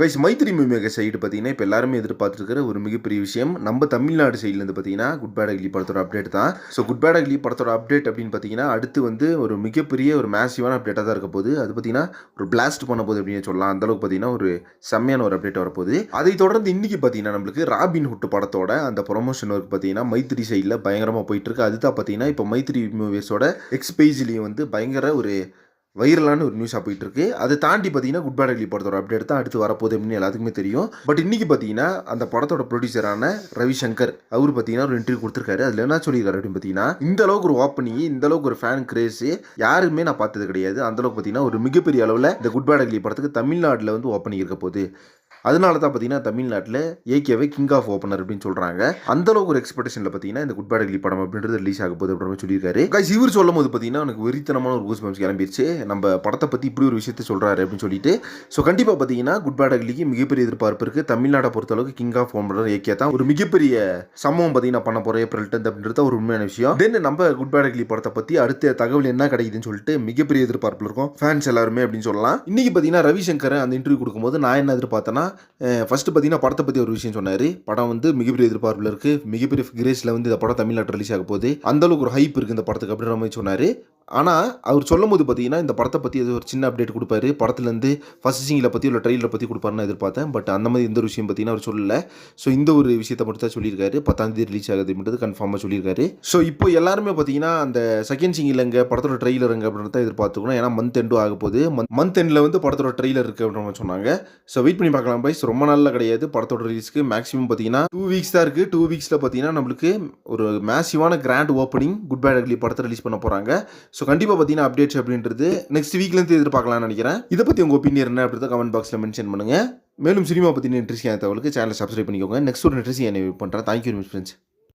Guys Maithri மூவிமேக side பார்த்தீங்கன்னா இப்போ எல்லாருமே எதிர்பார்த்துருக்கிற ஒரு மிகப்பெரிய விஷயம். நம்ம தமிழ்நாடு சைட்லேருந்து பார்த்தீங்கன்னா குட் பேட் அக்லி படத்தோட அப்டேட் தான். ஸோ குட் பேட் அக்லி படத்தோட அப்டேட் அப்படின்னு பார்த்தீங்கன்னா அடுத்து வந்து ஒரு மிகப்பெரிய ஒரு மேசிவான அப்டேட்டாக தான் இருக்க போகுது. அது பார்த்தீங்கன்னா ஒரு பிளாஸ்ட் பண்ண போகுது அப்படின்னு சொல்லலாம். அந்தளவுக்கு பார்த்தீங்கன்னா ஒரு செம்மையான ஒரு அப்டேட் வரப்போகுது அதை தொடர்ந்து இன்னைக்கு பார்த்தீங்கன்னா நம்மளுக்கு ராபின் ஹுட் படத்தோட அந்த ப்ரொமோஷன் ஒர்க் பார்த்தீங்கன்னா மைத்ரி சைடில் பயங்கரமாக போயிட்டு இருக்கு. அதுதான் பார்த்தீங்கன்னா இப்போ மைத்ரி மூவிஸோட எக்ஸ்பேஜ்லேயும் வந்து பயங்கர ஒரு வைரலான ஒரு நியூஸாக போயிட்டு இருக்கு அதை தாண்டி பார்த்தீங்கன்னா குட் பேட் அக்லி படத்தோட அப்டேட் தான் அடுத்து வரப்போகுது அப்படின்னு எல்லாத்துக்குமே தெரியும். பட் இன்னைக்கு பார்த்தீங்கன்னா அந்த படத்தோட ப்ரொடியூசரான ரவிசங்கர் அவர் பார்த்தீங்கன்னா ஒரு இன்டர்வியூ கொடுத்துருக்காரு. அதில் என்ன சொல்லியிருக்காரு அப்படின்னு பார்த்தீங்கன்னா இந்த அளவுக்கு ஒரு ஓப்பனிங் இந்த அளவுக்கு ஒரு ஃபேன் கிரேஸ் யாருமே நான் பார்த்தது கிடையாது. அந்த அளவுக்கு பார்த்தீங்கன்னா ஒரு மிகப்பெரிய அளவில் இந்த குட் பேட் அக்லி படத்துக்கு தமிழ்நாட்டில் வந்து ஓப்பனிங் இருக்க போகுது. அதனால தான் பார்த்தீங்கன்னா தமிழ்நாட்டில் ஏகேவை கிங் ஆஃப் ஓப்பனர் அப்படின்னு சொல்கிறாங்க அந்த அளவுக்கு ஒரு எக்ஸ்பெக்டேஷனில் பார்த்தீங்கன்னா இந்த குட் பேட் e படம் அப்படின்றது ரிலீஸ் ஆக போகுது அப்படின்னு சொல்லியிருக்காரு. கைஸ் இவர் சொல்லும் போது பார்த்தீங்கன்னா எனக்கு வெறித்தனமான ஒரு கூஸ் பம்ஸ் கிளம்பிடுச்சு நம்ம படத்தை பற்றி இப்படி ஒரு விஷயத்தை சொல்கிறாரு அப்படின்னு சொல்லிட்டு. ஸோ கண்டிப்பாக பார்த்தீங்கன்னா குட் பேட் மிகப்பெரிய எதிர்பார்ப்பு இருக்குது தமிழ்நாட்டை பொறுத்தளவுக்கு கிங் ஆஃப் ஓப்பனர் ஏகே தான் ஒரு மிகப்பெரிய சம்பவம் பார்த்தீங்கன்னா பண்ண போகிறேன் ஏப்ரல் டென்த் அப்படின்றது ஒரு உண்மையான விஷயம். தென் நம்ம குட் பேட் e படத்தை பற்றி அடுத்த தகவல் என்ன கிடைக்குதுன்னு சொல்லிட்டு மிகப்பெரிய எதிர்பார்ப்பில் இருக்கும். ஃபேன்ஸ் எல்லாருமே அப்படின்னு சொல்லலாம். இன்னைக்கு பார்த்தீங்கன்னா ரவிசங்கர் அந்த இன்டர்வியூ கொடுக்கும்போது நான் என்ன எதிர்பார்த்தேன்னா ஃபஸ்ட்டு பார்த்தீங்கன்னா படத்தை பற்றி ஒரு விஷயம் சொன்னார். படம் வந்து மிகப்பெரிய எதிர்பார்ப்பில் இருக்குது மிகப்பெரிய கிரேஸில் வந்து இந்த படம் தமிழ்நாட்டில் ரிலீஸ் ஆக போகுது. அந்தளவுக்கு ஒரு ஹைப் இருக்குது இந்த படத்துக்கு அப்படின்ற மாதிரி சொன்னார். ஆனால் அவர் சொல்லும் போது பார்த்தீங்கன்னா இந்த படத்தை பற்றி ஏதோ ஒரு சின்ன அப்டேட் கொடுப்பாரு. படத்துலேருந்து ஃபஸ்ட் சிங்கில் பற்றி உள்ள ட்ரெயிலரை பற்றி கொடுப்பாருன்னு எதிர்பார்த்தேன். பட் அந்த மாதிரி எந்த ஒரு விஷயம் பார்த்தீங்கன்னா அவர் சொல்லலை. ஸோ இந்த ஒரு விஷயத்தை மட்டும் தான் சொல்லியிருக்காரு. பத்தாம் தேதி ரிலீஸ் ஆகுதுன்றது கன்ஃபார்மாக சொல்லியிருக்காரு. ஸோ இப்போ எல்லாருமே பார்த்தீங்கன்னா அந்த செகண்ட் சிங்கில் எங்கே படத்தோட ட்ரெய்லர் எங்கே அப்படின்னு தான் எதிர்பார்த்துக்கணும். ஏன்னா மந்த் எண்டும் ஆக போகுது. மந்த் எண்டில் வந்து படத்தோட ட்ரெய்லர் இருக்குது அப்படின்னு சொன்னாங்க. ஸோ வெயிட் பண்ணி பார்க்கலாம் பைஸ் ரொம்ப நாளில் கிடையாது. படத்தோட ரிலீஸ்க்கு மேக்ஸிமம் பார்த்தீங்கன்னா டூ வீக்ஸ் தான் இருக்குது டூ வீக்ஸில் பார்த்தீங்கன்னா நம்மளுக்கு ஒரு மேசிவான grand opening Good Bad Ugly படத்தை ரிலீஸ் பண்ண போகிறாங்க ஸோ கண்டிப்பாக பார்த்தீங்கன்னா அப்டேட்ஸ் அப்படின்றது நெக்ஸ்ட் வீக்லேருந்து எதிர்பார்க்கலாம்னு நினைக்கிறேன். இதை பற்றி உங்கள் ஒப்பீனியன் என்ன அப்படின்றத கமெண்ட் பாக்ஸில் மென்ஷன் பண்ணுங்கள் மேலும் சினிமா பற்றின இன்ட்ரெஸ்டிங் தகவலுக்கு சேனலை சப்ஸ்கிரைப் பண்ணிக்கோங்க. நெக்ஸ்ட் ஒரு இன்ட்ரெஸ்டிங் என்ன பண்ணுறேன் தேங்க்யூ ஃப்ரெண்ட்ஸ்